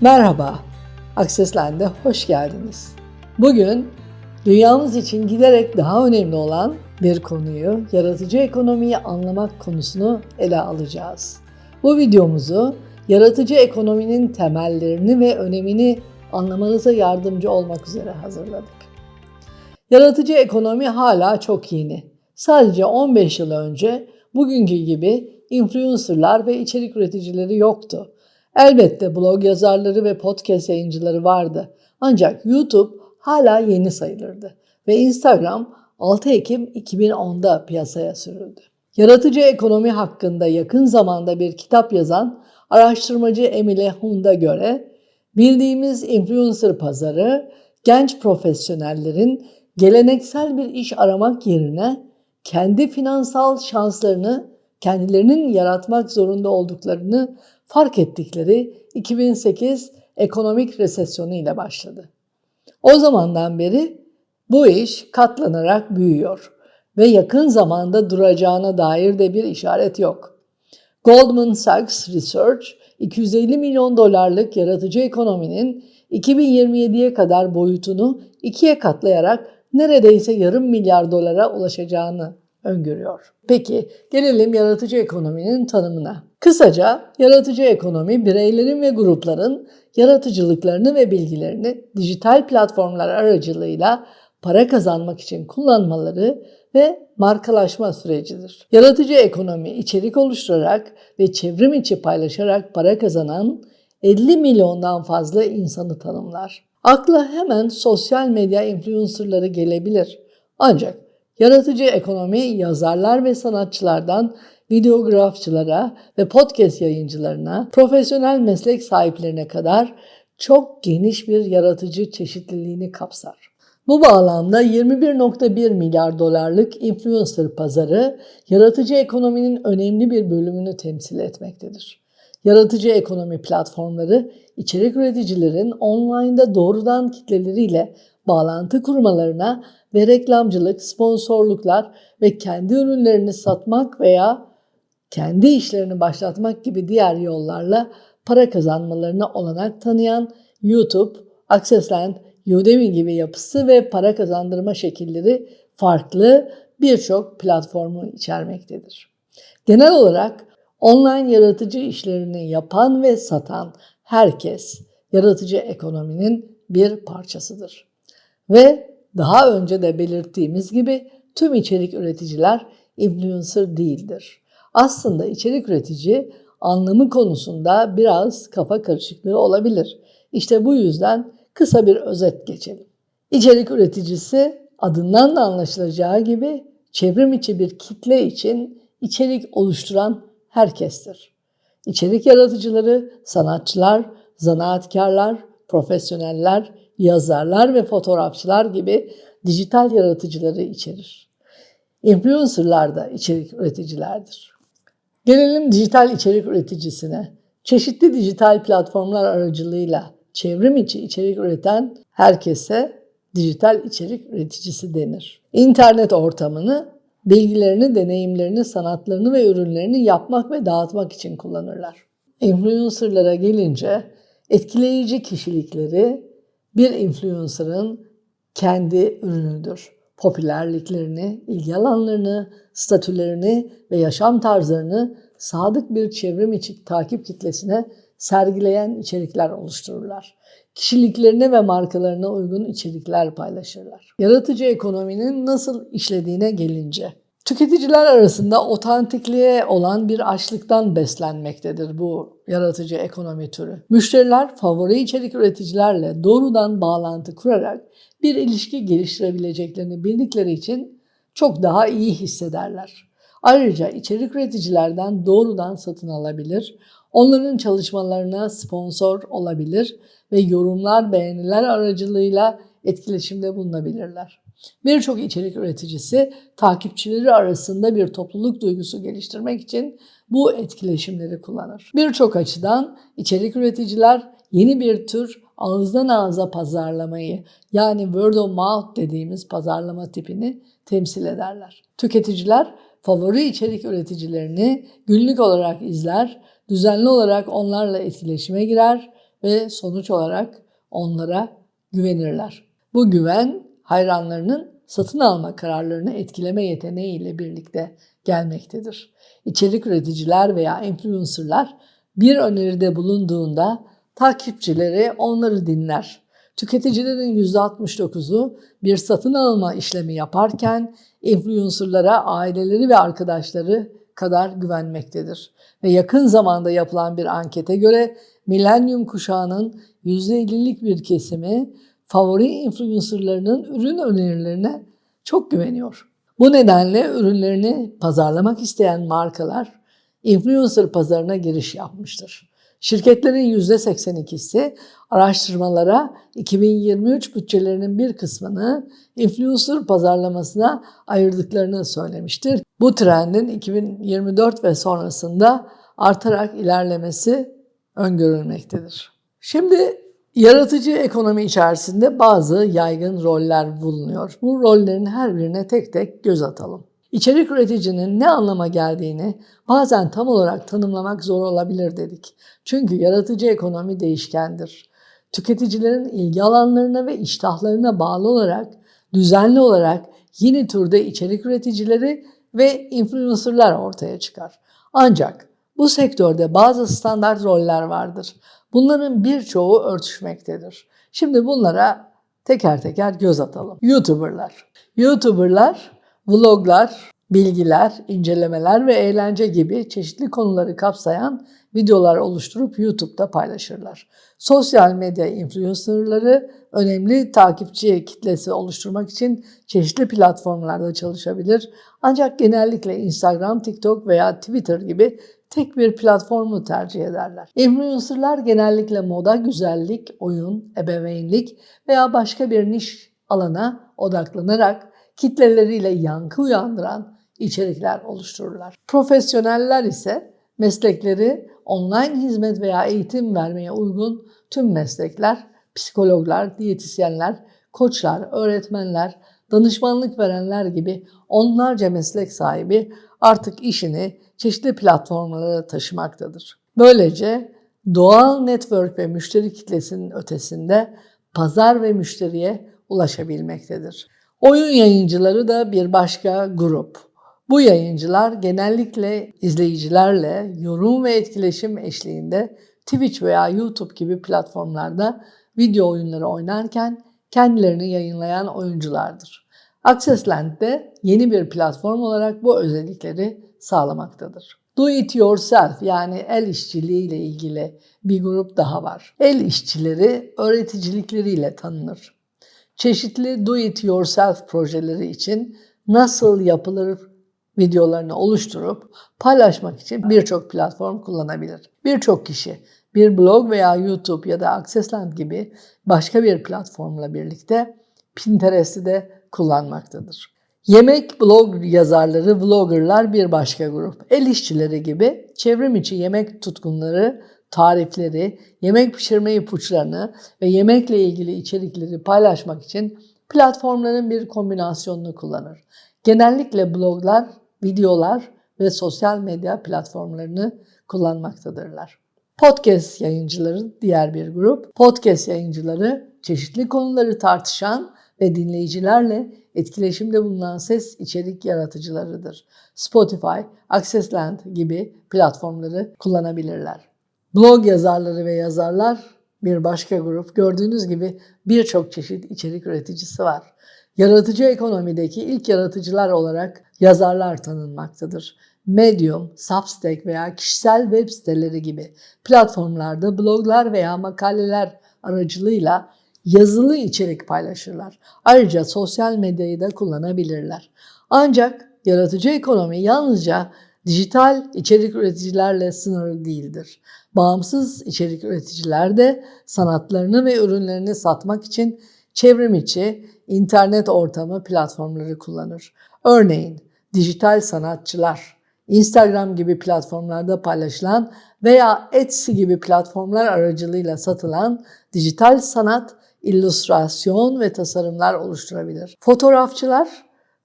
Merhaba, Akseslen'de hoş geldiniz. Bugün dünyamız için giderek daha önemli olan bir konuyu, yaratıcı ekonomiyi anlamak konusunu ele alacağız. Bu videomuzu yaratıcı ekonominin temellerini ve önemini anlamanıza yardımcı olmak üzere hazırladık. Yaratıcı ekonomi hala çok yeni. Sadece 15 yıl önce bugünkü gibi influencerlar ve içerik üreticileri yoktu. Elbette blog yazarları ve podcast yayıncıları vardı. Ancak YouTube hala yeni sayılırdı ve Instagram 6 Ekim 2010'da piyasaya sürüldü. Yaratıcı ekonomi hakkında yakın zamanda bir kitap yazan araştırmacı Emile Hund'a göre bildiğimiz influencer pazarı genç profesyonellerin geleneksel bir iş aramak yerine kendi finansal şanslarını kendilerinin yaratmak zorunda olduklarını fark ettikleri 2008 ekonomik resesyonu ile başladı. O zamandan beri bu iş katlanarak büyüyor ve yakın zamanda duracağına dair de bir işaret yok. Goldman Sachs Research 250 milyon dolarlık yaratıcı ekonominin 2027'ye kadar boyutunu ikiye katlayarak neredeyse yarım milyar dolara ulaşacağını öngörüyor. Peki gelelim yaratıcı ekonominin tanımına. Kısaca yaratıcı ekonomi bireylerin ve grupların yaratıcılıklarını ve bilgilerini dijital platformlar aracılığıyla para kazanmak için kullanmaları ve markalaşma sürecidir. Yaratıcı ekonomi içerik oluşturarak ve çevrim içi paylaşarak para kazanan 50 milyondan fazla insanı tanımlar. Akla hemen sosyal medya influencerları gelebilir. Ancak yaratıcı ekonomi yazarlar ve sanatçılardan videografçılara ve podcast yayıncılarına, profesyonel meslek sahiplerine kadar çok geniş bir yaratıcı çeşitliliğini kapsar. Bu bağlamda 21.1 milyar dolarlık influencer pazarı yaratıcı ekonominin önemli bir bölümünü temsil etmektedir. Yaratıcı ekonomi platformları içerik üreticilerin online'da doğrudan kitleleriyle bağlantı kurmalarına ve reklamcılık, sponsorluklar ve kendi ürünlerini satmak veya kendi işlerini başlatmak gibi diğer yollarla para kazanmalarına olanak tanıyan YouTube, Accessland, Udemy gibi yapısı ve para kazandırma şekilleri farklı birçok platformu içermektedir. Genel olarak online yaratıcı işlerini yapan ve satan herkes yaratıcı ekonominin bir parçasıdır. Ve daha önce de belirttiğimiz gibi tüm içerik üreticiler influencer değildir. Aslında içerik üretici anlamı konusunda biraz kafa karışıklığı olabilir. İşte bu yüzden kısa bir özet geçelim. İçerik üreticisi adından da anlaşılacağı gibi çevrim içi bir kitle için içerik oluşturan herkestir. İçerik yaratıcıları, sanatçılar, zanaatkarlar, profesyoneller, yazarlar ve fotoğrafçılar gibi dijital yaratıcıları içerir. Influencerlar da içerik üreticilerdir. Gelelim dijital içerik üreticisine. Çeşitli dijital platformlar aracılığıyla çevrim içi içerik üreten herkese dijital içerik üreticisi denir. İnternet ortamını bilgilerini, deneyimlerini, sanatlarını ve ürünlerini yapmak ve dağıtmak için kullanırlar. Influencerlara gelince etkileyici kişilikleri bir influencer'ın kendi ürünüdür. Popülerliklerini, ilgi alanlarını, statülerini ve yaşam tarzlarını sadık bir çevrim içi takip kitlesine sergileyen içerikler oluştururlar. Kişiliklerine ve markalarına uygun içerikler paylaşırlar. Yaratıcı ekonominin nasıl işlediğine gelince, Tüketiciler arasında otantikliğe olan bir açlıktan beslenmektedir bu yaratıcı ekonomi türü. Müşteriler favori içerik üreticilerle doğrudan bağlantı kurarak bir ilişki geliştirebileceklerini bildikleri için çok daha iyi hissederler. Ayrıca içerik üreticilerden doğrudan satın alabilir, onların çalışmalarına sponsor olabilir ve yorumlar, beğeniler aracılığıyla etkileşimde bulunabilirler. Birçok içerik üreticisi takipçileri arasında bir topluluk duygusu geliştirmek için bu etkileşimleri kullanır. Birçok açıdan içerik üreticiler yeni bir tür ağızdan ağza pazarlamayı yani word of mouth dediğimiz pazarlama tipini temsil ederler. Tüketiciler favori içerik üreticilerini günlük olarak izler, düzenli olarak onlarla etkileşime girer ve sonuç olarak onlara güvenirler. Bu güven hayranlarının satın alma kararlarını etkileme yeteneğiyle birlikte gelmektedir. İçerik üreticiler veya influencerlar bir öneride bulunduğunda takipçileri onları dinler. Tüketicilerin %69'u bir satın alma işlemi yaparken influencerlara aileleri ve arkadaşları kadar güvenmektedir. Ve yakın zamanda yapılan bir ankete göre milenyum kuşağının %50'lik bir kesimi favori influencerlarının ürün önerilerine çok güveniyor. Bu nedenle ürünlerini pazarlamak isteyen markalar influencer pazarına giriş yapmıştır. Şirketlerin %82'si araştırmalara 2023 bütçelerinin bir kısmını influencer pazarlamasına ayırdıklarını söylemiştir. Bu trendin 2024 ve sonrasında artarak ilerlemesi öngörülmektedir. Şimdi yaratıcı ekonomi içerisinde bazı yaygın roller bulunuyor. Bu rollerin her birine tek tek göz atalım. İçerik üreticinin ne anlama geldiğini bazen tam olarak tanımlamak zor olabilir dedik. Çünkü yaratıcı ekonomi değişkendir. Tüketicilerin ilgi alanlarına ve iştahlarına bağlı olarak düzenli olarak yeni türde içerik üreticileri ve influencerlar ortaya çıkar. Ancak bu sektörde bazı standart roller vardır. Bunların birçoğu örtüşmektedir. Şimdi bunlara teker teker göz atalım. YouTuber'lar. YouTuber'lar vloglar, bilgiler, incelemeler ve eğlence gibi çeşitli konuları kapsayan videolar oluşturup YouTube'da paylaşırlar. Sosyal medya influencerları önemli takipçi kitlesi oluşturmak için çeşitli platformlarda çalışabilir. Ancak genellikle Instagram, TikTok veya Twitter gibi tek bir platformu tercih ederler. Influencerlar genellikle moda, güzellik, oyun, ebeveynlik veya başka bir niş alana odaklanarak kitleleriyle yankı uyandıran içerikler oluştururlar. Profesyoneller ise meslekleri online hizmet veya eğitim vermeye uygun tüm meslekler, psikologlar, diyetisyenler, koçlar, öğretmenler, danışmanlık verenler gibi onlarca meslek sahibi artık işini çeşitli platformlara taşımaktadır. Böylece doğal network ve müşteri kitlesinin ötesinde pazar ve müşteriye ulaşabilmektedir. Oyun yayıncıları da bir başka grup. Bu yayıncılar genellikle izleyicilerle yorum ve etkileşim eşliğinde Twitch veya YouTube gibi platformlarda video oyunları oynarken kendilerini yayınlayan oyunculardır. Accessland de yeni bir platform olarak bu özellikleri sağlamaktadır. Do it yourself yani el işçiliği ile ilgili bir grup daha var. El işçileri öğreticilikleriyle tanınır çeşitli do it yourself projeleri için nasıl yapılır videolarını oluşturup paylaşmak için birçok platform kullanabilir. Birçok kişi bir blog veya YouTube ya da Accessland gibi başka bir platformla birlikte Pinterest'i de kullanmaktadır. Yemek blog yazarları, vloggerlar bir başka grup. El işçileri gibi çevrim içi yemek tutkunları tarifleri, yemek pişirme ipuçlarını ve yemekle ilgili içerikleri paylaşmak için platformların bir kombinasyonunu kullanır. Genellikle bloglar, videolar ve sosyal medya platformlarını kullanmaktadırlar. Podcast yayıncıları diğer bir grup. Podcast yayıncıları çeşitli konuları tartışan ve dinleyicilerle etkileşimde bulunan ses içerik yaratıcılarıdır. Spotify, Accessland gibi platformları kullanabilirler. Blog yazarları ve yazarlar bir başka grup. Gördüğünüz gibi birçok çeşit içerik üreticisi var. Yaratıcı ekonomideki ilk yaratıcılar olarak yazarlar tanınmaktadır. Medium, Substack veya kişisel web siteleri gibi platformlarda bloglar veya makaleler aracılığıyla yazılı içerik paylaşırlar. Ayrıca sosyal medyayı da kullanabilirler. Ancak yaratıcı ekonomi yalnızca dijital içerik üreticilerle sınırlı değildir. Bağımsız içerik üreticiler de sanatlarını ve ürünlerini satmak için çevrim içi internet ortamı platformları kullanır. Örneğin dijital sanatçılar, Instagram gibi platformlarda paylaşılan veya Etsy gibi platformlar aracılığıyla satılan dijital sanat, illüstrasyon ve tasarımlar oluşturabilir. Fotoğrafçılar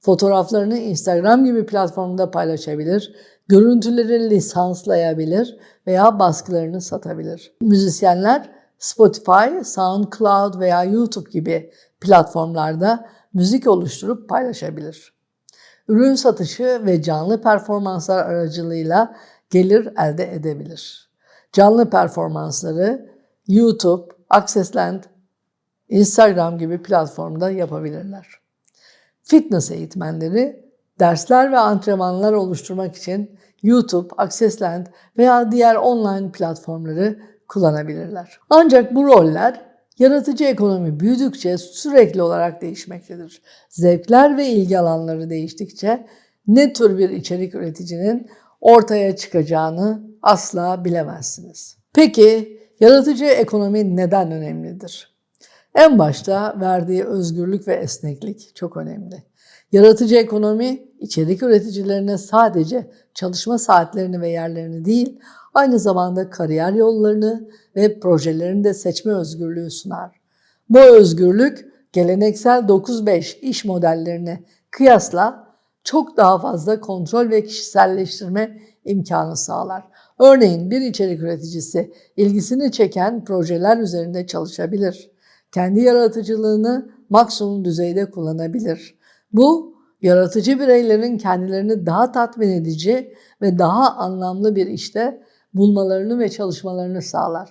fotoğraflarını Instagram gibi platformda paylaşabilir, görüntüleri lisanslayabilir veya baskılarını satabilir. Müzisyenler Spotify, SoundCloud veya YouTube gibi platformlarda müzik oluşturup paylaşabilir. Ürün satışı ve canlı performanslar aracılığıyla gelir elde edebilir. Canlı performansları YouTube, Accessland, Instagram gibi platformda yapabilirler. Fitness eğitmenleri dersler ve antrenmanlar oluşturmak için YouTube, Accessland veya diğer online platformları kullanabilirler. Ancak bu roller yaratıcı ekonomi büyüdükçe sürekli olarak değişmektedir. Zevkler ve ilgi alanları değiştikçe ne tür bir içerik üreticinin ortaya çıkacağını asla bilemezsiniz. Peki yaratıcı ekonomi neden önemlidir? En başta verdiği özgürlük ve esneklik çok önemli. Yaratıcı ekonomi içerik üreticilerine sadece çalışma saatlerini ve yerlerini değil, aynı zamanda kariyer yollarını ve projelerini de seçme özgürlüğü sunar. Bu özgürlük geleneksel 9-5 iş modellerine kıyasla çok daha fazla kontrol ve kişiselleştirme imkanı sağlar. Örneğin bir içerik üreticisi ilgisini çeken projeler üzerinde çalışabilir. Kendi yaratıcılığını maksimum düzeyde kullanabilir. Bu yaratıcı bireylerin kendilerini daha tatmin edici ve daha anlamlı bir işte bulmalarını ve çalışmalarını sağlar.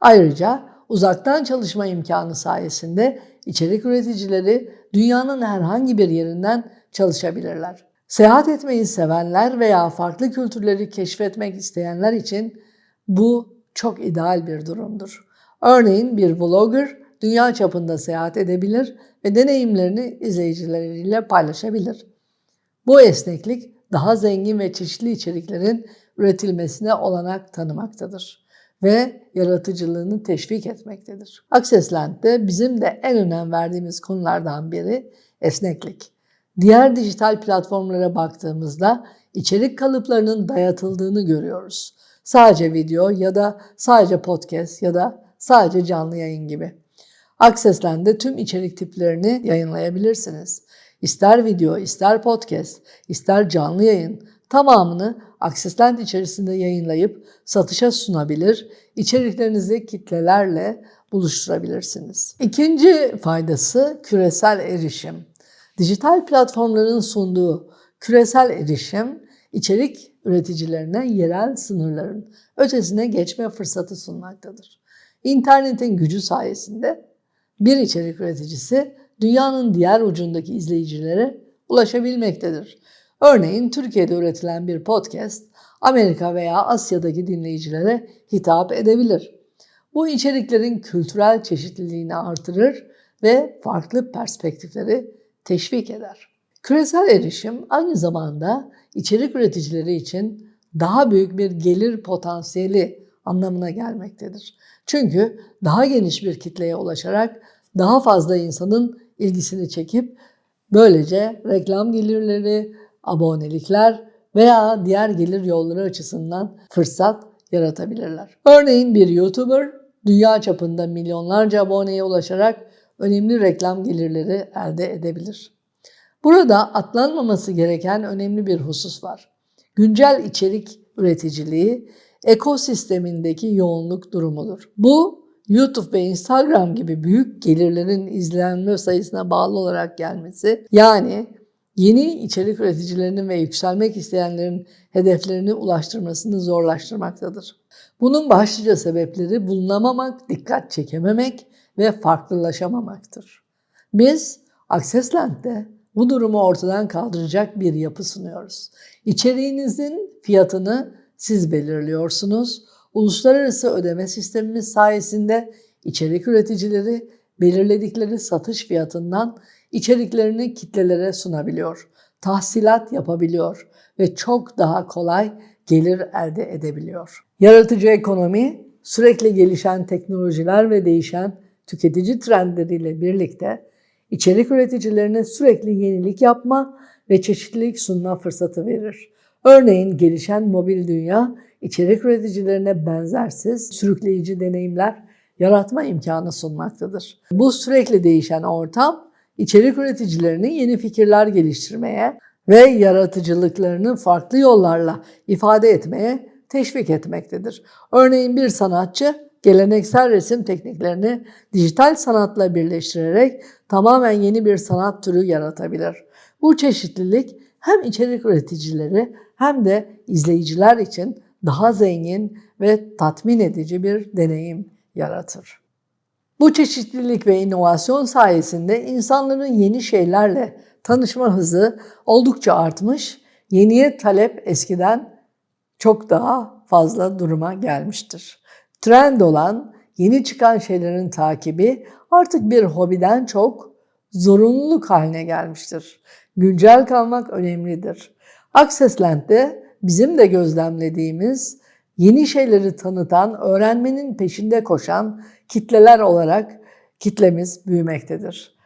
Ayrıca uzaktan çalışma imkanı sayesinde içerik üreticileri dünyanın herhangi bir yerinden çalışabilirler. Seyahat etmeyi sevenler veya farklı kültürleri keşfetmek isteyenler için bu çok ideal bir durumdur. Örneğin bir blogger dünya çapında seyahat edebilir ve deneyimlerini izleyicileriyle paylaşabilir. Bu esneklik daha zengin ve çeşitli içeriklerin üretilmesine olanak tanımaktadır ve yaratıcılığını teşvik etmektedir. Accessland'de bizim de en önem verdiğimiz konulardan biri esneklik. Diğer dijital platformlara baktığımızda içerik kalıplarının dayatıldığını görüyoruz. Sadece video ya da sadece podcast ya da sadece canlı yayın gibi. Accessland'de tüm içerik tiplerini yayınlayabilirsiniz. İster video, ister podcast, ister canlı yayın tamamını Accessland içerisinde yayınlayıp satışa sunabilir, içeriklerinizi kitlelerle buluşturabilirsiniz. İkinci faydası küresel erişim. Dijital platformların sunduğu küresel erişim içerik üreticilerine yerel sınırların ötesine geçme fırsatı sunmaktadır. İnternetin gücü sayesinde bir içerik üreticisi dünyanın diğer ucundaki izleyicilere ulaşabilmektedir. Örneğin Türkiye'de üretilen bir podcast Amerika veya Asya'daki dinleyicilere hitap edebilir. Bu içeriklerin kültürel çeşitliliğini artırır ve farklı perspektifleri teşvik eder. Küresel erişim aynı zamanda içerik üreticileri için daha büyük bir gelir potansiyeli anlamına gelmektedir. Çünkü daha geniş bir kitleye ulaşarak daha fazla insanın ilgisini çekip böylece reklam gelirleri, abonelikler veya diğer gelir yolları açısından fırsat yaratabilirler. Örneğin bir YouTuber dünya çapında milyonlarca aboneye ulaşarak önemli reklam gelirleri elde edebilir. Burada atlanmaması gereken önemli bir husus var. Güncel içerik üreticiliği ekosistemindeki yoğunluk durumudur. Bu YouTube ve Instagram gibi büyük gelirlerin izlenme sayısına bağlı olarak gelmesi yani yeni içerik üreticilerinin ve yükselmek isteyenlerin hedeflerini ulaştırmasını zorlaştırmaktadır. Bunun başlıca sebepleri bulunamamak, dikkat çekememek ve farklılaşamamaktır. Biz Accessland'de bu durumu ortadan kaldıracak bir yapı sunuyoruz. İçeriğinizin fiyatını siz belirliyorsunuz. Uluslararası ödeme sistemimiz sayesinde içerik üreticileri belirledikleri satış fiyatından içeriklerini kitlelere sunabiliyor, tahsilat yapabiliyor ve çok daha kolay gelir elde edebiliyor. Yaratıcı ekonomi sürekli gelişen teknolojiler ve değişen tüketici trendleriyle birlikte içerik üreticilerine sürekli yenilik yapma ve çeşitlilik sunma fırsatı verir. Örneğin gelişen mobil dünya içerik üreticilerine benzersiz, sürükleyici deneyimler yaratma imkanı sunmaktadır. Bu sürekli değişen ortam içerik üreticilerini yeni fikirler geliştirmeye ve yaratıcılıklarını farklı yollarla ifade etmeye teşvik etmektedir. Örneğin bir sanatçı geleneksel resim tekniklerini dijital sanatla birleştirerek tamamen yeni bir sanat türü yaratabilir. Bu çeşitlilik hem içerik üreticileri hem de izleyiciler için daha zengin ve tatmin edici bir deneyim yaratır. Bu çeşitlilik ve inovasyon sayesinde insanların yeni şeylerle tanışma hızı oldukça artmış, yeniye talep eskiden çok daha fazla duruma gelmiştir. Trend olan yeni çıkan şeylerin takibi artık bir hobiden çok zorunluluk haline gelmiştir. Güncel kalmak önemlidir. Accessland'de bizim de gözlemlediğimiz yeni şeyleri tanıtan, öğrenmenin peşinde koşan kitleler olarak kitlemiz büyümektedir.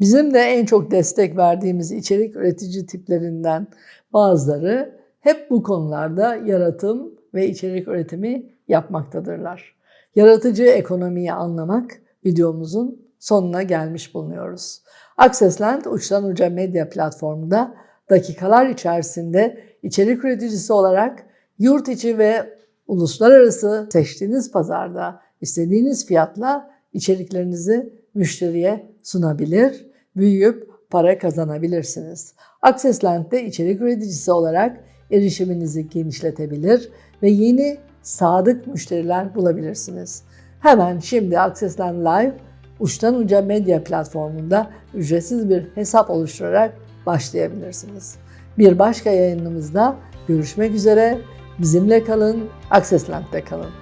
Bizim de en çok destek verdiğimiz içerik üretici tiplerinden bazıları hep bu konularda yaratım ve içerik üretimi yapmaktadırlar. Yaratıcı ekonomiyi anlamak videomuzun sonuna gelmiş bulunuyoruz. Accessland uçtan uca medya platformunda dakikalar içerisinde içerik üreticisi olarak yurt içi ve uluslararası seçtiğiniz pazarda istediğiniz fiyatla içeriklerinizi müşteriye sunabilir, büyüyüp para kazanabilirsiniz. Accessland'de içerik üreticisi olarak erişiminizi genişletebilir ve yeni sadık müşteriler bulabilirsiniz. Hemen şimdi Accessland Live uçtan uca medya platformunda ücretsiz bir hesap oluşturarak başlayabilirsiniz. Bir başka yayınımızda görüşmek üzere. Bizimle kalın, Accessland'de kalın.